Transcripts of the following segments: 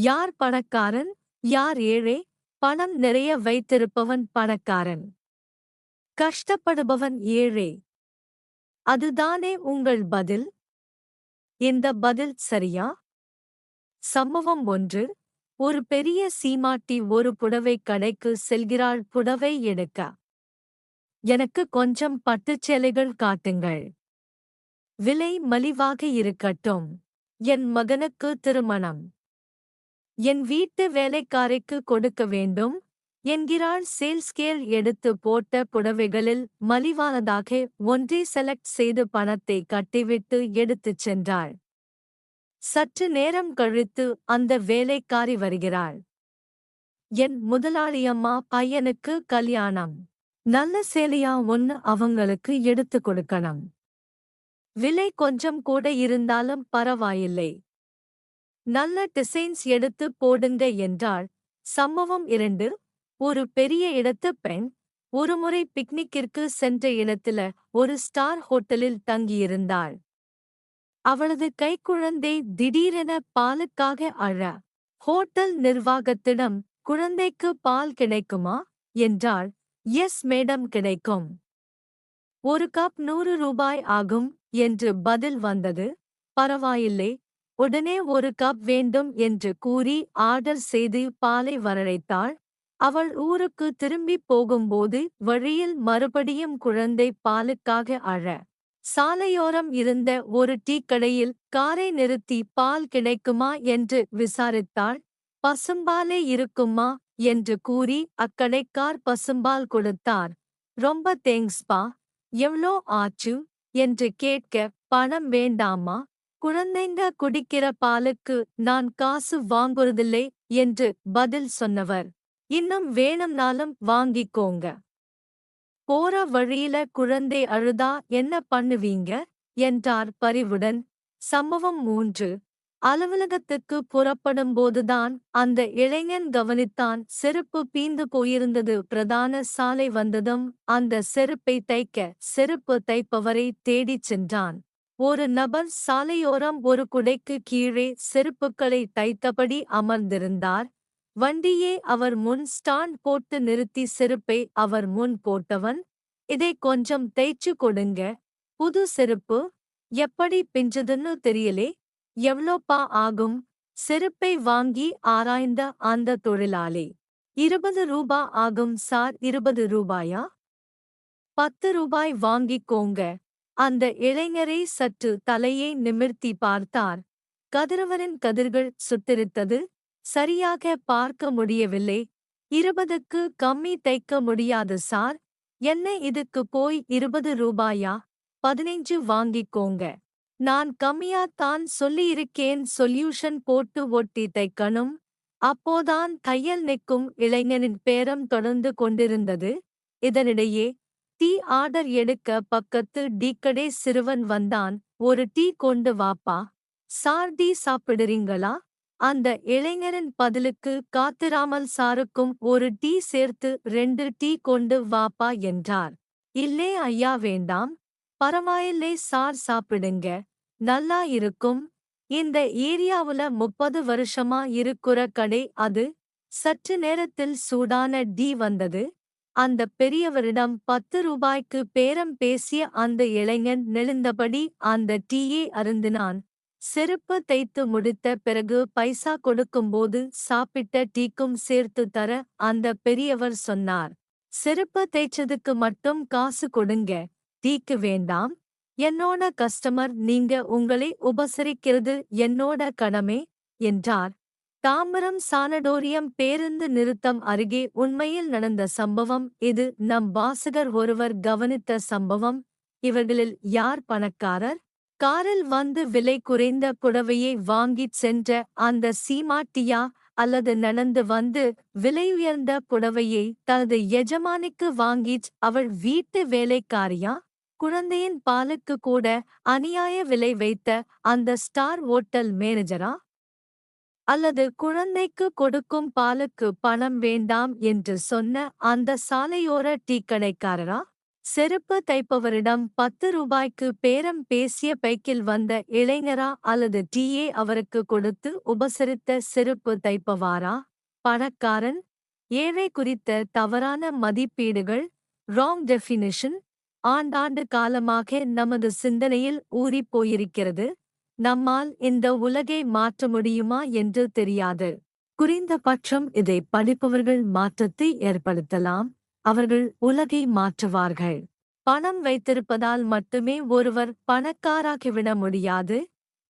யார் பணக்காரன்? யார் ஏழை? பணம் நிறைய வைத்திருப்பவன் பணக்காரன். கஷ்டப்படுபவன் ஏழை. அதுதானே உங்கள் பதில்? இந்த பதில் சரியா? சம்பவம் ஒன்று. ஒரு பெரிய சீமாட்டி ஒரு புடவை கடைக்கு செல்கிறாள் புடவை எடுக்க. எனக்கு கொஞ்சம் பட்டுச் சேலைகள் காட்டுங்கள். விலை மலிவாக இருக்கட்டும். என் மகனுக்கு திருமணம். என் வீட்டு வேலைக்காரைக்கு கொடுக்க வேண்டும் என்கிறாள் சேல்ஸ்கேல் எடுத்து போட்ட புடவைகளில் மலிவானதாக ஒன்றை செலக்ட் செய்து பணத்தை கட்டிவிட்டு எடுத்துச் சென்றாள். சற்று நேரம் கழித்து அந்த வேலைக்காரி வருகிறாள். என் முதலாளியம்மா பையனுக்கு கல்யாணம். நல்ல சேலையா ஒன்னு அவங்களுக்கு எடுத்து கொடுக்கணும். விலை கொஞ்சம் கூட இருந்தாலும் பரவாயில்லை. நல்ல டிசைன்ஸ் எடுத்து போடுங்க என்றாள். சம்பவம் இரண்டு. ஒரு பெரிய இடத்து பெண் ஒருமுறை பிக்னிக்கிற்கு சென்ற இடத்துல ஒரு ஸ்டார் ஹோட்டலில் தங்கியிருந்தாள். அவளது கைக்குழந்தை திடீரென பாலுக்காக அழ ஹோட்டல் நிர்வாகத்திடம் குழந்தைக்கு பால் கிடைக்குமா? என்றாள். எஸ் மேடம் கிடைக்கும். ஒரு கப் நூறு ரூபாய் ஆகும் என்று பதில் வந்தது. பரவாயில்லை உடனே ஒரு கப் வேண்டும் என்று கூறி ஆர்டர் செய்து பாலை வரழைத்தாள் அவள் ஊருக்கு திரும்பிப் போகும்போது வழியில் மறுபடியும் குழந்தை பாலுக்காக அழ சாலையோரம் இருந்த ஒரு டீ கடையில் காரை நிறுத்தி பால் கிடைக்குமா என்று விசாரித்தாள். பசும்பாலே இருக்குமா என்று கூறி அக்கடைக்கார் பசும்பால் கொடுத்தார். ரொம்ப தேங்க்ஸ்பா எவ்ளோ ஆச்சு? என்று கேட்க பணம் வேண்டாமா? குழந்தைங்க குடிக்கிற பாலுக்கு நான் காசு வாங்குறதில்லை என்று பதில் சொன்னவர். இன்னும் வேணும்னாலும் வாங்கிக்கோங்க. போற வழியில குழந்தை அழுதா என்ன பண்ணுவீங்க? என்றார் பரிவுடன். சம்பவம் மூன்று. அலுவலகத்துக்கு புறப்படும் போதுதான் அந்த இளைஞன் கவனித்தான் செருப்பு பீந்து போயிருந்தது. பிரதான சாலை வந்ததும் அந்த செருப்பை தைக்க செருப்பு தைப்பவரை தேடிச் சென்றான். ஒரு நபர் சாலையோரம் ஒரு குடைக்கு கீழே செருப்புக்களை தைத்தபடி அமர்ந்திருந்தார். வண்டியே அவர் முன் ஸ்டாண்ட் போட்டு நிறுத்தி செருப்பை அவர் முன் போட்டவன் இதை கொஞ்சம் தேய்ச்சு கொடுங்க. புது செருப்பு எப்படி பிஞ்சதுன்னு தெரியலே. எவ்ளோப்பா ஆகும்? செருப்பை வாங்கி ஆராய்ந்த அந்த தொழிலாளி. இருபது ரூபா ஆகும் சார். இருபது ரூபாயா? பத்து ரூபாய் வாங்கிக்கோங்க. அந்த இளைஞரை சற்று தலையை நிமிர்த்தி பார்த்தார். கதிரவரின் கதிர்கள் சுத்திருத்தது. சரியாக பார்க்க முடியவில்லை. இருபதுக்கு கம்மி தைக்க முடியாது சார். என்ன இதுக்கு போய் இருபது ரூபாயா? பதினைஞ்சு வாங்கிக்கோங்க. நான் கம்மியாத்தான் சொல்லியிருக்கேன் சொல்யூஷன் போட்டு ஒட்டி தைக்கணும். அப்போதான் தையல் நிற்கும் இளைஞனின் பேரம் தொடர்ந்து கொண்டிருந்தது. இதனிடையே டீ ஆர்டர் எடுக்க பக்கத்து டீக்கடே சிறுவன் வந்தான். ஒரு டீ கொண்டு வாப்பா. சார் டீ சாப்பிடுறீங்களா? அந்த இளைஞரின் பதிலுக்கு காத்திராமல் சாருக்கும் ஒரு டீ சேர்த்து ரெண்டு டீ கொண்டு வாப்பா என்றார். இல்லே ஐயா வேண்டாம். பரவாயில்லை சார் சாப்பிடுங்க. நல்லா இருக்கும். இந்த ஏரியாவுல முப்பது வருஷமா இருக்குற கடை அது. சற்று நேரத்தில் சூடான டீ வந்தது. அந்த பெரியவரிடம் பத்து ரூபாய்க்கு பேரம் பேசிய அந்த இளைஞன் நெளிந்தபடி அந்த டீயை அருந்தினான். செருப்பு தைத்து முடித்த பிறகு பைசா கொடுக்கும்போது சாப்பிட்ட டீக்கும் சேர்த்து தர அந்த பெரியவர் சொன்னார். செருப்பு தேய்ச்சதுக்கு மட்டும் காசு கொடுங்க. டீக்கு வேண்டாம். என்னோட கஸ்டமர் நீங்க உங்களை உபசரிக்கிறது என்னோட கடமை என்றார். தாம்பரம் சானடோரியம் பேருந்து நிறுத்தம் அருகே உண்மையில் நடந்த சம்பவம் இது. நம் வாசகர் ஒருவர் கவனித்த சம்பவம். இவர்களில் யார் பணக்காரர்? காரில் வந்து விலை குறைந்த புடவையை வாங்கிச் சென்ற அந்த சீமாட்டியா? அல்லது நடந்து வந்து விலையுயர்ந்த புடவையை தனது எஜமானிக்கு வாங்கிச் அவள் வீட்டு வேலைக்காரியா? குழந்தையின் பாலுக்கு கூட அநியாய விலை வைத்த அந்த ஸ்டார் ஓட்டல் மேனேஜரா? அல்லது குழந்தைக்கு கொடுக்கும் பாலுக்கு பணம் வேண்டாம் என்று சொன்ன அந்த சாலையோர டீ கடைக்காரரா? செருப்பு தைப்பவரிடம் பத்து ரூபாய்க்கு பேரம் பேசிய பைக்கில் வந்த இளைஞரா அல்லது டீயே அவருக்கு கொடுத்து உபசரித்த செருப்பு தைப்பவாரா? பணக்காரன்? ஏழை குறித்த தவறான மதிப்பீடுகள்? ராங் டெஃபினிஷன் ஆண்டாண்டு காலமாக நமது சிந்தனையில் ஊறிப் போயிருக்கிறது. நம்மால் இந்த உலகை மாற்ற முடியுமா என்று தெரியாது. குறைந்தபட்சம் இதை படிப்பவர்கள் மாற்றத்தை ஏற்படுத்தலாம். அவர்கள் உலகை மாற்றுவார்கள். பணம் வைத்திருப்பதால் மட்டுமே ஒருவர் பணக்காராகிவிட முடியாது.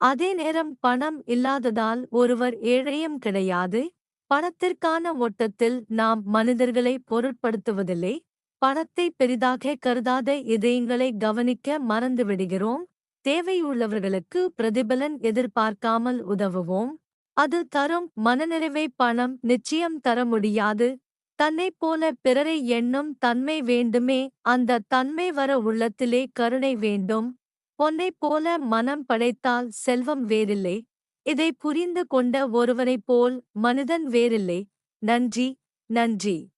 அதே நேரம் பணம் இல்லாததால் ஒருவர் ஏழையும் கிடையாது. பணத்திற்கான ஓட்டத்தில் நாம் மனிதர்களை பொருட்படுத்துவதில்லை. பணத்தை பெரிதாக கருதாத இதயங்களை கவனிக்க மறந்துவிடுகிறோம். தேவையுள்ளவர்களுக்கு பிரதிபலன் எதிர்பார்க்காமல் உதவுவோம். அது தரும் மனநிறைவை பணம் நிச்சயம் தர முடியாது. தன்னைப் போல பிறரை எண்ணும் தன்மை வேண்டுமே. அந்த தன்மை வர உள்ளத்திலே கருணை வேண்டும். பொன்னைப் போல மனம் படைத்தால் செல்வம் வேறில்லை. இதை புரிந்து கொண்ட ஒருவனைப் போல் மனிதன் வேறில்லை. நன்றி நன்றி.